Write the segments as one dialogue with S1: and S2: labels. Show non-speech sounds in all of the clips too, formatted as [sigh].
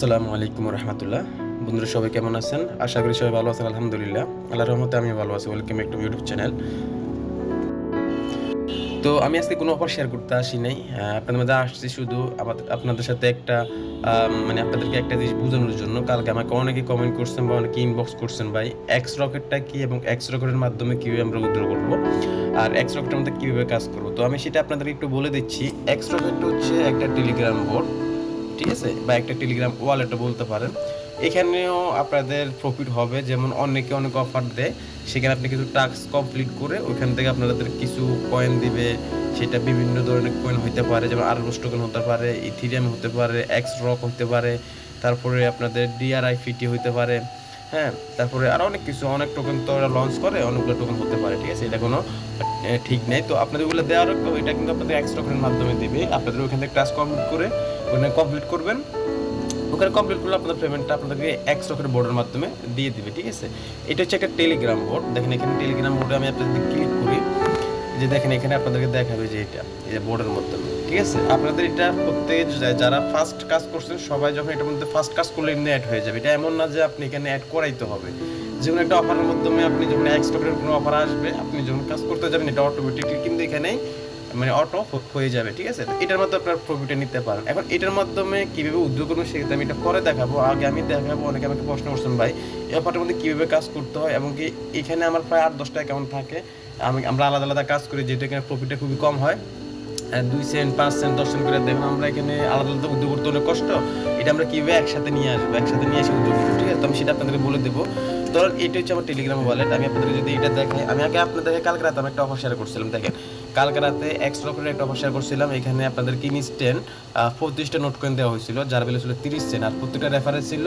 S1: আসসালামু আলাইকুম রহমতুল্লাহ। বন্ধুরা, সবাই কেমন আছেন? আশা করি সবাই ভালো আছেন, আলহামদুলিল্লাহ। আল্লাহ রহমতে আমি ভালো আছি। ওয়েলকাম একটু ইউটিউব চ্যানেল তো আমি আজকে কোনো অফার শেয়ার করতে আসি নাই। আপনাদের মধ্যে আসছি শুধু আপনাদের সাথে একটা মানে আপনাদেরকে একটা জিনিস বোঝানোর জন্য। কালকে আমাকে অনেকে কমেন্ট করছেন বা অনেকে ইনবক্স করছেন, ভাই এক্স রকেটটা কি এবং এক্স রকেটের মাধ্যমে কীভাবে আমরা উদ্ধার করব? আর এক্স রকেটের মধ্যে কীভাবে কাজ করব? তো আমি সেটা আপনাদেরকে একটু বলে দিচ্ছি। এক্স রকেট হচ্ছে একটা টেলিগ্রাম বোর্ড ঠিক আছে? বা একটা টেলিগ্রাম ওয়ালেটও বলতে পারেন। এখানেও আপনাদের প্রফিট হবে। যেমন অনেকে অনেক অফার দেয়। সেখানে আপনি কিছু টাস্ক কমপ্লিট করে ওইখান থেকে আপনাদের কিছু কয়েন দিবে। সেটা বিভিন্ন ধরনের কয়েন হতে পারে। যেমন আরবস টোকেন হতে পারে ইথিরিয়াম হতে পারে এক্স রক হতে পারে। তারপরে আপনাদের ডিআরআই ফিটি হতে পারে। হ্যাঁ? তারপরে আরও অনেক কিছু। অনেক টোকেন তো ওরা লঞ্চ করে, অনেকগুলো টোকেন হতে পারে। ঠিক আছে? এটা কোনো ঠিক নেই। তো আপনাদের ওগুলো দেওয়ার এটা কিন্তু আপনাদের এক্স টোকেনের মাধ্যমে দিবে। আপনাদের ওইখান থেকে টাস্ক কমপ্লিট করে ওখানে কমপ্লিট করবেন। ওখানে কমপ্লিট করলে আপনাদের পেমেন্টটা আপনাদেরকে এক্স রকেট বোর্ডের মাধ্যমে দিয়ে দিবে, ঠিক আছে? এটা হচ্ছে একটা টেলিগ্রাম বোর্ড দেখেন, এখানে টেলিগ্রাম বোর্ডে আমি আপনাদের ক্লিক করি। যে দেখেন, এখানে আপনাদেরকে দেখাবে যে এটা, এই যে বোর্ডের মাধ্যমে, ঠিক আছে? আপনাদের এটা প্রত্যেকে যা- যারা ফার্স্ট কাজ করছেন, সবাই যখন এটার মধ্যে ফার্স্ট কাজ করলে এমনি অ্যাড হয়ে যাবে। এটা এমন না যে আপনি এখানে অ্যাড করাইতে হবে। যেমন একটা অফারের মাধ্যমে আপনি যখন এক্স রকেটের কোনো অফার আসবে, আপনি যখন কাজ করতে যাবেন, এটা অটোমেটিকলি কিন্তু এখানেই মানে অটো হয়ে যাবে ঠিক আছে? এটার মধ্যে আপনার প্রফিটে নিতে পারেন। এখন এটার মাধ্যমে কীভাবে উদ্যোগ করবেন সেক্ষেত্রে আমি এটা পরে দেখাবো। আগে আমি দেখাবো অনেকে আমাকে প্রশ্ন করছেন ভাই এই অফারটার মধ্যে কীভাবে কাজ করতে হয়? এবং কি এখানে আমার প্রায় আট দশটা অ্যাকাউন্ট থাকে। আমি আমরা আলাদা আলাদা কাজ করি যেটা এখানে প্রফিটটা খুবই কম হয়। আহ, দুই সেন্ট পাঁচ সেন্ট দশ সেন্ট করে দেখুন আমরা এখানে আলাদা আলাদা উদ্যোগ করতে অনেক কষ্ট। এটা আমরা কীভাবে একসাথে নিয়ে আসব? একসাথে নিয়ে এসে উদ্যোগ করব ঠিক আছে? তো আমি সেটা আপনাদেরকে বলে দেবো। ধরুন এটা হচ্ছে আমার টেলিগ্রাম ওয়ালেট আমি আপনাদের যদি এটা দেখাই আমি আগে আপনাদেরকে কালকে রাতে আমি একটা অফার শেয়ার করছিলাম দেখেন। কালকে রাতে একশো একটা অফার শেয়ার করছিলাম। এখানে আপনাদের টেন পঁয়ত্রিশটা নোট কয়েন দেওয়া হয়েছিল, যার বেলে ছিল তিরিশ সেন্ট আর প্রত্যেকটা রেফারেন্স ছিল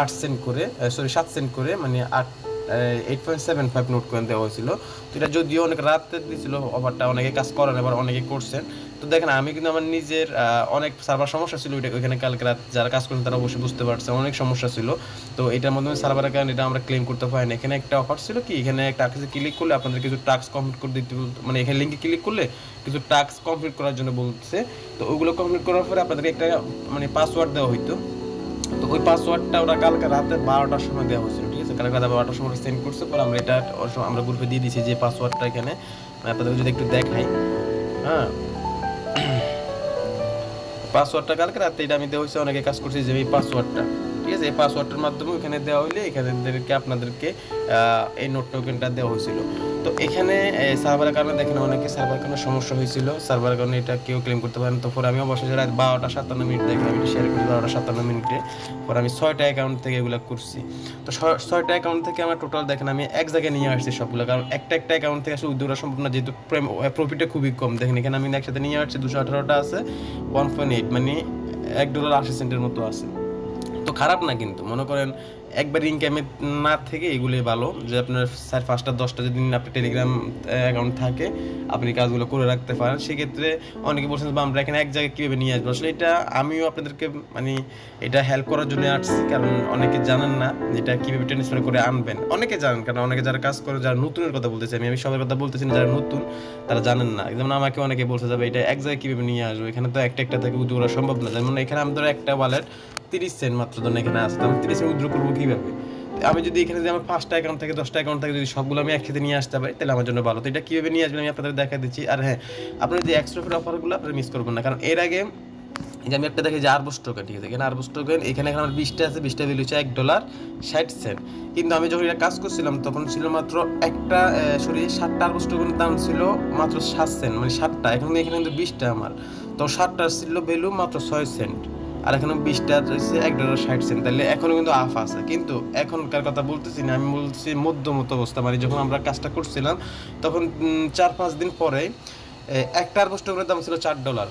S1: আট সেন্ট করে সরি সাত সেন্ট করে মানে আট eight point seven five Notcoin দেওয়া হয়েছিল। তো এটা যদিও অনেক রাতে দিয়েছিল অফারটা অনেকে কাজ করেন এবার অনেকে করছেন। তো দেখেন, আমি কিন্তু আমার নিজের অনেক সার্ভার সমস্যা ছিল, ওইটা ওইখানে কালকে রাত যারা কাজ করেন তারা অবশ্যই বুঝতে পারছে, অনেক সমস্যা ছিল। তো এটার মাধ্যমে সার্ভারের কারণে এটা আমরা ক্লেম করতে পারি না এখানে একটা অফার ছিল কি, এখানে একটা কাছে ক্লিক করলে আপনাদের কিছু টাস্ক কমপ্লিট করে দিতে মানে এখানে লিঙ্কে ক্লিক করলে কিছু টাস্ক কমপ্লিট করার জন্য বলছে। তো ওইগুলো কমপ্লিট করার পরে আপনাদেরকে একটা মানে পাসওয়ার্ড দেওয়া হইতো। তো ওই পাসওয়ার্ডটা ওরা কালকে রাতে বারোটার সময় দেওয়া হয়েছিল। ঠিক কাদা বারোটার সময় সেন্ড করছে, পরে আমরা এটা আমরা গ্রুপে দিয়ে দিয়েছি যে পাসওয়ার্ডটা এখানে আপনাদের যদি একটু দেখাই হ্যাঁ? [coughs] পাসওয়ার্ডটা কালকে রাতে এটা আমি দেওয়া হয়েছে, অনেকে কাজ করছি যে এই পাসওয়ার্ডটা ঠিক আছে এই পাসওয়ার্ডটার মাধ্যমে ওখানে দেওয়া হইলে এখানেদেরকে আপনাদেরকে এই নোট টোকেনটা দেওয়া হয়েছিল। তো এখানে সার্ভারের কারণে দেখেন অনেকে সার্ভার কারণে সমস্যা হয়েছিল। সার্ভারের কারণে এটা কেউ ক্লেম করতে পারেন। তো পরে আমি অবশ্যই রাত বারোটা সাতান্ন মিনিট দেখে আমি শেয়ার করি বারোটা সাতান্ন মিনিটে। পরে আমি ছয়টা অ্যাকাউন্ট থেকে এগুলো করছি। তো ছয়- ছয়টা অ্যাকাউন্ট থেকে আমার টোটাল দেখেন আমি এক জায়গায় নিয়ে আসছি সবগুলো। কারণ একটা একটা অ্যাকাউন্ট থেকে আসলে উদ্যোগটা সম্ভব না যেহেতু প্রফিটটা খুবই কম। দেখেন এখানে আমি একসাথে নিয়ে আসছি, দুশো আঠারোটা আছে ওয়ান পয়েন্ট এইট মানে এক ডলার আশি সেন্টের মতো আছে। তো খারাপ না কিন্তু। মনে করেন, একবার ইনকামে না থেকে এগুলোই ভালো। যে আপনার স্যার পাঁচটা, দশটা যদি আপনার টেলিগ্রাম অ্যাকাউন্ট থাকে, আপনি কাজগুলো করে রাখতে পারেন। সেক্ষেত্রে অনেকে বলছেন বা আমরা এখানে এক জায়গায় কীভাবে নিয়ে আসব? আসলে এটা আমিও আপনাদেরকে মানে এটা হেল্প করার জন্য আসছি। কারণ অনেকে জানেন না যে এটা কীভাবে ট্রান্সফার করে আনবেন। অনেকে জানেন, কারণ অনেকে যারা কাজ করে, যারা নতুনের কথা বলতেছি, আমি আমি সবার কথা বলতেছি যারা নতুন, তারা জানেন না। যেমন আমাকে অনেকে বলছে, যাবে, এটা এক জায়গায় কীভাবে নিয়ে আসব? এখানে তো একটা একটা থেকে উদ্যোগ করা সম্ভব না। যেমন এখানে আমাদের একটা ওয়ালেট তিরিশ সেন্ট মাত্র ধরুন এখানে আসতে আমি তিরিশ সেন্ট উদ্যোগ করব কীভাবে? আমি যদি এখানে যদি আমার পাঁচটা অ্যাকাউন্ট থেকে দশটা অ্যাকাউন্ট থেকে, যদি সবগুলো আমি একসাথে নিয়ে আসতে পারি, তাহলে আমার জন্য ভালো। তো এটা কীভাবে নিয়ে আসবেন আমি আপনাদের দেখা দিচ্ছি। আর হ্যাঁ আপনার যে এক্সট্রা ফের অফারগুলো আপনারা মিস করবেন না। কারণ এর আগে, এই যে আমি একটা দেখি যে আরবস টোকেন ঠিক আছে? এখানে আরবস টোকেন এখানে এখন আমার বিশটা আছে, বিশটা ভ্যালু হচ্ছে এক ডলার ষাট সেন্ট কিন্তু আমি যখন এটা কাজ করছিলাম, তখন ছিল মাত্র একটা সরি সাতটা আরবস টোকেনের দাম ছিল মাত্র সাত সেন্ট মানে সাতটা। এখন এখানে কিন্তু বিশটা আমার। তো সাতটা ছিল ভ্যালু মাত্র ছয় সেন্ট আর এখানে বিশটা রয়েছে এক ডলার ষাট সেন্ট তাহলে এখনও কিন্তু আফ আছে। কিন্তু এখনকার কথা বলতেছি না আমি বলছি মধ্যমত অবস্থা। মানে যখন আমরা কাজটা করছিলাম তখন চার পাঁচ দিন পরে এ, একটা আরবস টোকেনের দাম ছিল চার ডলার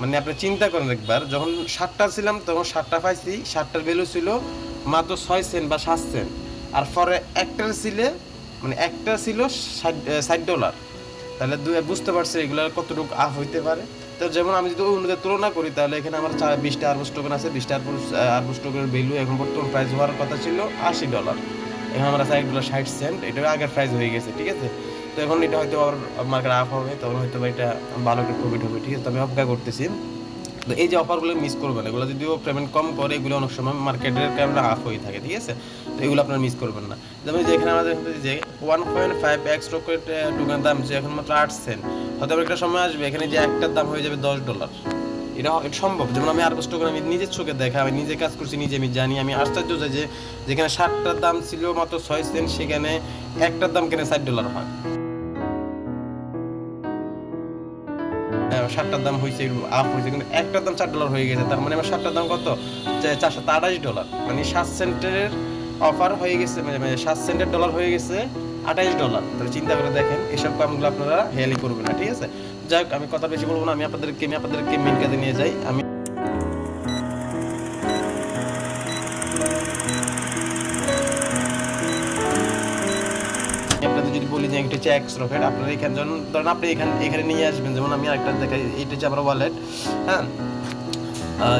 S1: মানে আপনি চিন্তা করেন একবার যখন ষাটটা ছিলাম তখন ষাটটা পাইছি ষাটটার ভ্যালু ছিল মাত্র ছয় সেন্ট বা সাত সেন্ট আর পরে একটার ছিল মানে একটা ছিল ষাট ষাট ডলার তাহলে দুই বুঝতে পারছি এগুলোর কতটুকু আফ হইতে পারে। তো যেমন আমি যদি অন্যদের তুলনা করি, তাহলে এখানে আমার বিশটা আরবস টোকেন আছে, বিশটা আরবস আরবস টোকেনের ভ্যালু এখন বর্তমান প্রাইস হওয়ার কথা ছিল আশি ডলার এখন আমার আছে এক ডলার ষাট সেন্ট এটা আগের প্রাইস হয়ে গেছে, ঠিক আছে? তো এখন এটা হয়তো আবার মার্কেট আপ হবে, তখন হয়তো এটা ভালো একটা প্রফিট হবে, ঠিক আছে? তো আমি অপেক্ষা করতেছি। এই যে অফারগুলো মিস করবেন, এগুলো যদিও পেমেন্ট কম করে এগুলো অনেক সময় মার্কেটের কারণে হাফ হয়ে থাকে, ঠিক আছে? তো এগুলো আপনারা মিস করবেন না। যেমন যে এখানে আমাদের যে one point five x rocket token দাম যে এখন মাত্র আট সেন্ট হয়তো একটা সময় আসবে, এখানে যে একটার দাম হয়ে যাবে দশ ডলার এটা এটা সম্ভব। যেমন আমি আরবাস টোকেন আমি নিজের চোখে দেখা, আমি নিজে কাজ করছি, নিজে আমি জানি, আমি আশ্চর্য যে যে যেখানে ষাটটার দাম ছিল মাত্র ছয় সেন্ট সেখানে একটার দাম কেনে ষাট ডলার হয়। ষাটটার দাম হয়েছে আপ হয়েছে কিন্তু একটার দাম চার ডলার হয়ে গেছে। তার মানে আমার সাতটার দাম কত? চারশো আঠাশ ডলার মানে সাত সেন্টের অফার হয়ে গেছে মানে মানে সাত সেন্টের ডলার হয়ে গেছে আঠাইশ ডলার তাহলে চিন্তা করে দেখেন, এসব কামগুলো আপনারা হেয়ালি করবেন না, ঠিক আছে? যাই হোক, আমি কথা বেশি বলব না, আমি আপনাদেরকে আমি আপনাদেরকে মেন কাজে নিয়ে যাই। আমি যে এটা হচ্ছে এক্স রকেট আপনারা এখানে যখন ধরেন আপনি এখানে এখানে নিয়ে আসবেন, যেমন আমি আরেকটা দেখাই এটা হচ্ছে আমার ওয়ালেট হ্যাঁ?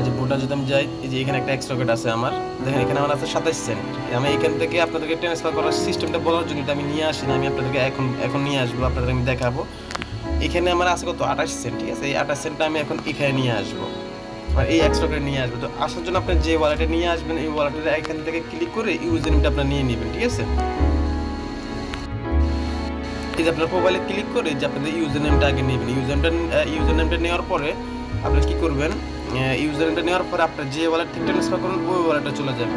S1: যে বোটা যদি আমি যাই, এই যে এখানে একটা এক্স রকেট আছে আমার, দেখেন এখানে আমার আছে সাতাইশ সেন্ট আমি এখান থেকে আপনাদেরকে ট্রান্সফার করার সিস্টেমটা বলার জন্য আমি নিয়ে আসি, না আমি আপনাদেরকে এখন এখন নিয়ে আসব আপনাদের আমি দেখাবো। এখানে আমার আছে কত? আঠাশ সেন্ট ঠিক আছে? এই আঠাশ সেন্টটা আমি এখন এখানে নিয়ে আসব। আর এই এক্স রকেট নিয়ে আসব। তো আসার জন্য আপনি যে ওয়ালেটে নিয়ে আসবেন, এই ওয়ালেটে এখান থেকে ক্লিক করে নেমটা আপনার নিয়ে নেবেন, ঠিক আছে? যে আপনার মোবাইলে ক্লিক করে যে আপনাদের ইউজার নেমটা আগে নেবেন। ইউজার ইউজার নেমটা নেওয়ার পরে আপনি কি করবেন? ইউজার নেমটা নেওয়ার পরে আপনার যে ওয়ালেট থেকে ট্রান্সফার করুন, ওই ওয়ালেটে চলে যাবে।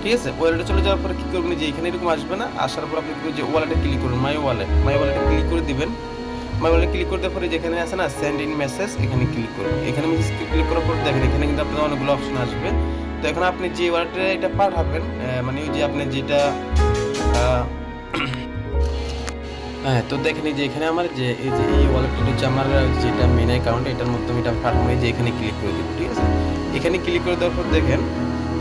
S1: ঠিক আছে? ওয়ালেটে চলে যাওয়ার পরে কি করবেন? যে এখানে এরকম আসবে না? আসার পর আপনি যে ওয়ালেটে ক্লিক করুন মাই ওয়ালেট মাই ওয়ালেটে ক্লিক করে দিবেন। মাই ওয়ালেটে ক্লিক করতে পরে যেখানে আছে না সেন্ড ইন মেসেজ এখানে ক্লিক করুন। এখানে মেসেজ ক্লিক করার পর দেখেন, এখানে কিন্তু আপনাদের অনেকগুলো অপশন আসবে। তো এখন আপনি যে ওয়ালেটে এটা পাঠাবেন মানে ওই যে আপনি যেটা হ্যাঁ তো দেখেন এই যে এখানে আমার যে এই যে এই ওয়ালেটটা হচ্ছে আমার যেটা মেন অ্যাকাউন্ট এটার মধ্যে আমি এটা এই যে এখানে ক্লিক করে দেবো, ঠিক আছে? এখানে ক্লিক করে দেওয়ার পর দেখেন,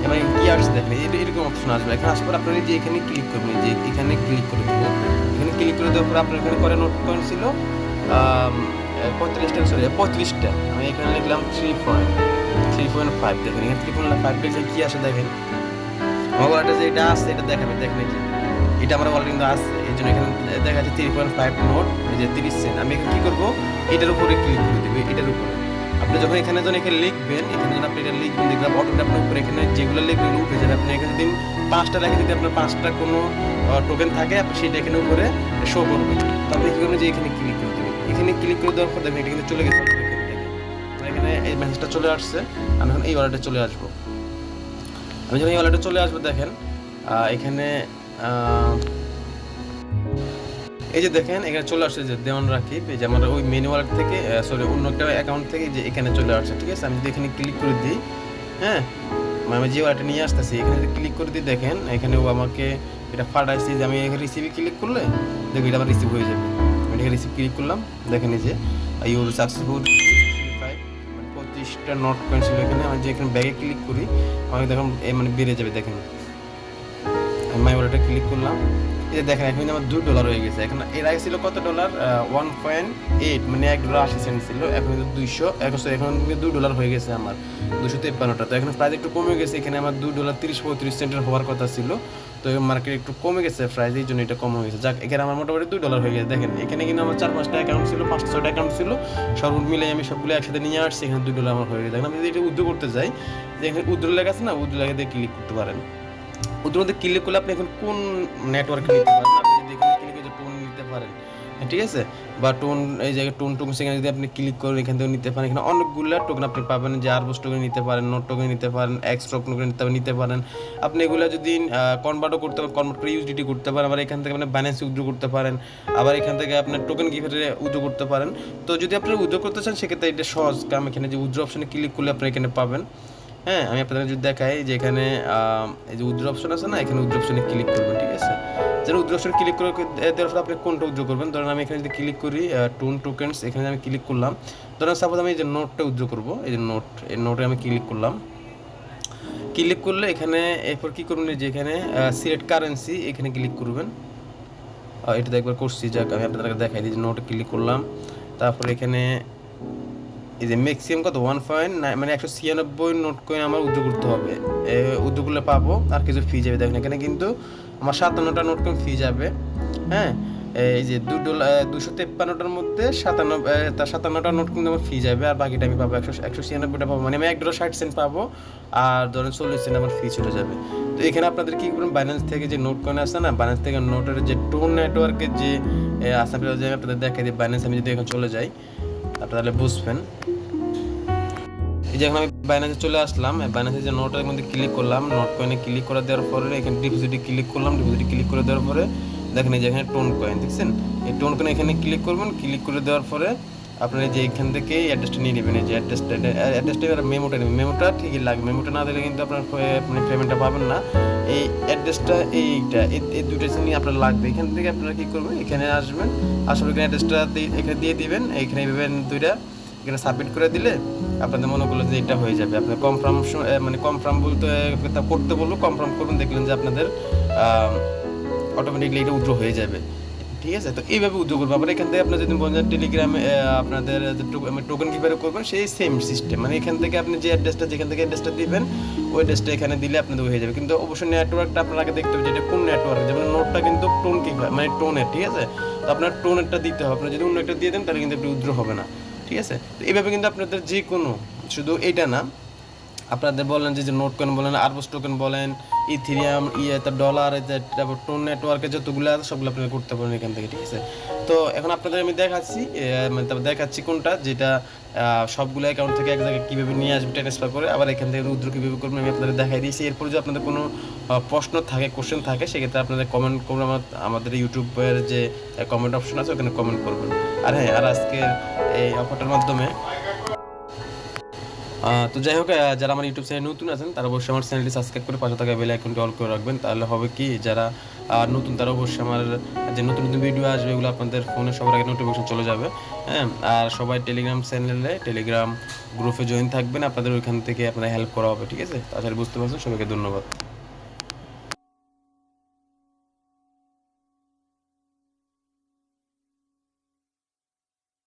S1: এবার কি আসছে দেখেন এরকম অপশন আসবে। এখানে আসার পর আপনার যে এখানে ক্লিক করবেন যে এখানে ক্লিক করে দেবো। এখানে ক্লিক করে দেওয়ার পর আপনার এখানে করে নোট পয়েন্ট ছিল পঁয়ত্রিশটা সরি পঁয়ত্রিশটা। আমি এখানে লিখলাম three point three point five দেখেন, এখানে থ্রি পয়েন্ট ফাইভ লিখলে কী আসে, দেখেন। আমার এটা আছে, এটা দেখাবে, দেখেন যে। এটা আমার ওয়ালেট কিন্তু আছে এই জন্য এখানে দেখা যাচ্ছে থ্রি পয়েন্ট ফাইভ নোট এই যে তিরিশ সেন্ট আমি এখন কি করব? এটার উপরে ক্লিক করে দেবো এটার উপরে। আপনি যখন এখানে যখন এখানে লিখবেন, এখানে যখন আপনি এটা লিখবেন দেখবেন অটোটা আপনার উপরে এখানে যেগুলো লিখবেন উঠে যাবে। আপনি এখানে দিন পাঁচটা লেখে যদি আপনার পাঁচটা কোনো টোকেন থাকে, আপনি সেটা এখানে উপরে শো করবেন। তো আপনি কি করবেন যে এখানে ক্লিক করে দেবেন। এখানে ক্লিক করে দেওয়ার পর দেখবেন এটা কিন্তু চলে গেছে এখানে এই মেসেজটা চলে আসছে, আমি এখন এই ওয়ালেটে চলে আসব। আমি যখন এই ওয়ালেটে চলে আসব, দেখেন এখানে এই যে দেখেন, এখানে চলে আসছে যে দেওয়ান রাকিব, এই যে আমার ওই মেনু ওয়ালেট থেকে সরি অন্য একটা অ্যাকাউন্ট থেকে যে এখানে চলে আসছে, ঠিক আছে? আমি এখানে ক্লিক করে দিই হ্যাঁ? মানে আমি যে ওয়ালেটে নিয়ে আসতেছি, এখানে ক্লিক করে দিই, দেখেন এখানে ও আমাকে এটা ফাটাইছে যে আমি এখানে রিসিভে ক্লিক করলে, দেখো এটা আমার রিসিভ হয়ে যাবে। আমি এখানে রিসিভ ক্লিক করলাম, দেখেন এই যে ইউর সাকসেসফুল মানে পঁচিশটা নোট কয়েন ছিল এখানে, আমি যে এখানে ব্যাগে ক্লিক করি, আমাকে দেখুন মানে বেড়ে যাবে, দেখেন। মাই ওয়ালেটে ক্লিক করলাম। এই দেখেন, এখন আমার দুই ডলার হয়ে গেছে। এখন এর আগে ছিল কত ডলার ওয়ান পয়েন্ট এইট মানে এক ডলার আশি সেন্ট ছিল। এখন কিন্তু দুইশো এখন এখন দুই ডলার হয়ে গেছে আমার দুশো তেপ্পান্নটা। তো এখন প্রাইস একটু কমে গেছে, এখানে আমার দুই ডলার তিরিশ পঁয়ত্রিশ সেন্টের হওয়ার কথা ছিল। তো মার্কেট একটু কমে গেছে প্রাইস এই জন্য এটা কম হয়ে গেছে। যাক, এখানে আমার মোটামুটি দুই ডলার হয়ে গেছে। দেখেন, এখানে কিন্তু আমার চার পাঁচটা অ্যাকাউন্ট ছিল পাঁচটা ছয়টা অ্যাকাউন্ট ছিল। সর্বমোট মিলে আমি সবগুলো একসাথে নিয়ে আসছি, এখানে দুই ডলার আমার হয়ে গেছে। আমি যদি এটা উদ্যোগ করতে যাই যে এখানে উদ্যোগ লেখা আছে না? উদ্যোগ দিয়ে ক্লিক করতে পারেন। ওদের মধ্যে ক্লিক করলে আপনি এখন কোন নেটওয়ার্কে নিতে পারেন? আপনি ক্লিক করে টোন নিতে পারেন হ্যাঁ, ঠিক আছে? বা টোন এই জায়গায় টোন টোন সেখানে যদি আপনি ক্লিক করেন এখান থেকে নিতে পারেন। এখানে অনেকগুলো টোকেন আপনি পাবেন যে আরবস টোকেন নিতে পারেন নোট টোকেন নিতে পারেন এক্স টোকেন নিতে নিতে পারেন। আপনি এগুলো যদি কনভার্টও করতে পারেন কনভার্ট করে ইউজিডি করতে পারেন আবার এখান থেকে আপনি ব্যালেন্স উইথড্র করতে পারেন আবার এখান থেকে আপনার টোকেন গিফটে উইথড্র করতে পারেন। তো যদি আপনি উইথড্র করতে চান সেক্ষেত্রে এটা সহজ। কারণ এখানে যে উইথড্র অপশনে ক্লিক করলে আপনি এখানে পাবেন। হ্যাঁ আমি আপনাদের যদি দেখাই যে এখানে এই যে উদ্র অপশন আছে না, এখানে উদ্র অপশনে ক্লিক করবেন ঠিক আছে? যেন উদ্র অপশন ক্লিক করে দেওয়ার পর আপনি কোনটা উদ্র করবেন? ধরেন আমি এখানে যদি ক্লিক করি টোন টোকেন্স এখানে আমি ক্লিক করলাম। ধরেন সাপোজ আমি এই যে নোটটা উদ্র করব, এই যে নোট এই নোটে আমি ক্লিক করলাম। ক্লিক করলে এখানে, এরপর কি করবেন যে এখানে সিলেক্ট কারেন্সি এখানে ক্লিক করবেন। এটা তো একবার করছি, যাক, আমি আপনাদেরকে দেখাই দিই যে নোটে ক্লিক করলাম। তারপর এখানে এই যে ম্যাক্সিমাম কত? ওয়ান পয়েন্ট মানে একশো ছিয়ানব্বই নোট কয়েন আমার উদ্যোগ করতে হবে। উদ্যোগ করলে পাবো, আর কিছু ফি যাবে। দেখেন এখানে কিন্তু আমার সাতান্নটা নোট কয়েন ফি যাবে। হ্যাঁ? এই যে দু ডলার দুশো তেপ্পান্নটার মধ্যে সাতান্ন তার সাতান্নটা নোট কিন্তু আমার ফি যাবে, আর বাকিটা আমি পাবো একশো একশো ছিয়ানব্বইটা পাবো। মানে আমি এক ডলার ষাট সেন্ট পাবো, আর ধরেন চল্লিশ সেন্ট আমার ফি চলে যাবে। তো এখানে আপনাদের কী করবেন? বাইন্যান্স থেকে যে নোট কয়েন আসে না বাইন্যান্স থেকে নোটের যে টোন নেটওয়ার্কের যে আসাম আপনাদের দেখাই দিই। বাইন্যান্স আমি যদি এখন চলে যাই আপনারা তাহলে বুঝবেন। এই যে এখন আমি বাইন্যান্সে চলে আসলাম বাইন্যান্সে যে নোটের মধ্যে ক্লিক করলাম নোট কয়েনে ক্লিক করে দেওয়ার পরে, এখানে ডিপোজিটে ক্লিক করলাম ডিপোজিটে ক্লিক করে দেওয়ার পরে, দেখেন এই যে এখানে টোন কয়েন দেখছেন? এই টোন কয়েন এখানে ক্লিক করবেন ক্লিক করে দেওয়ার পরে আপনার যে এখান থেকে অ্যাড্রেসটা নিয়ে নেবেন, এই যে অ্যাড্রেসটা অ্যাড্রেসটা মেমোটা নেবেন। মেমোটা ঠিকই লাগবে মেমোটা না দিলে কিন্তু আপনার আপনি পেমেন্টটা পাবেন না। এই অ্যাড্রেসটা এইটা, এই- দুটো নিয়ে আপনার লাগবে। এখান থেকে আপনারা কী করবেন? এখানে আসবেন আসলে এখানে অ্যাড্রেসটা এখানে দিয়ে দিবেন এখানে পাবেন দুইটা। এখানে সাবমিট করে দিলে আপনাদের মনে করল যে এটা হয়ে যাবে। আপনার কনফার্ম মানে কনফার্ম বলতে করতে বলব কনফার্ম করবেন, দেখলেন যে আপনাদের অটোমেটিকলি এটা উদ্র হয়ে যাবে। ঠিক আছে? তো এইভাবে উদ্যোগ করব। আবার এখান থেকে আপনার যদি বলেন টেলিগ্রামে আপনাদের টোকেন কীভাবে করবেন, সেই সেম সিস্টেম মানে এখান থেকে আপনি যে অ্যাড্রেসটা যেখান থেকে অ্যাড্রেসটা দিবেন, ওই অ্যাড্রেসটা এখানে দিলে আপনাদের হয়ে যাবে। কিন্তু অবশ্যই নেটওয়ার্কটা আপনার আগে দেখতে হবে যে এটা কোন নেটওয়ার্ক যেমন নোটটা কিন্তু টোন কি মানে টোনের ঠিক আছে? তো আপনার টোনেরটা দিতে হবে। আপনি যদি অন্য একটা দিয়ে দেন, তাহলে কিন্তু একটু উদ্র হবে না। ঠিক আছে? তো এইভাবে কিন্তু আপনাদের যে কোনো শুধু এটা না আপনাদের বলেন যে নোট কয়েন বলেন আরবস টোকেন বলেন ইথিরিয়াম ইয়ে ডলার তারপর টোন নেটওয়ার্কে যতগুলো আছে, সবগুলো আপনারা করতে পারেন এখান থেকে, ঠিক আছে? তো এখন আপনাদের আমি দেখাচ্ছি মানে তারপর দেখাচ্ছি কোনটা, যেটা সবগুলো অ্যাকাউন্ট থেকে এক জায়গায় কীভাবে নিয়ে আসবে ট্রান্সফার করে, আবার এখান থেকে রুদ্র কীভাবে করবেন আমি আপনাদের দেখাই দিয়েছি। এরপর যদি আপনাদের কোনো প্রশ্ন থাকে কোশ্চেন থাকে, সেক্ষেত্রে আপনাদের কমেন্ট করবেন আমার- আমাদের ইউটিউবের যে কমেন্ট অপশন আছে, ওখানে কমেন্ট করবেন। আর হ্যাঁ আর আজকের এই অফারটার মাধ্যমে তো যাই হোক যারা আমার ইউটিউব চ্যানেল নতুন আছেন, তারা অবশ্যই আমার চ্যানেলটি সাবস্ক্রাইব করে পাশে থাকা বেল আইকনটি অল করে রাখবেন। তাহলে হবে কি, যারা নতুন, তারা অবশ্যই আমার যে নতুন নতুন ভিডিও আসবে, এগুলো আপনাদের ফোনে সবার আগে নোটিফিকেশন চলে যাবে। হ্যাঁ আর সবাই টেলিগ্রাম চ্যানেলে টেলিগ্রাম গ্রুপে জয়েন থাকবেন। আপনাদের ওইখান থেকে আপনারা হেল্প করা হবে, ঠিক আছে? তাছাড়া বুঝতে পারছেন। সবাইকে ধন্যবাদ।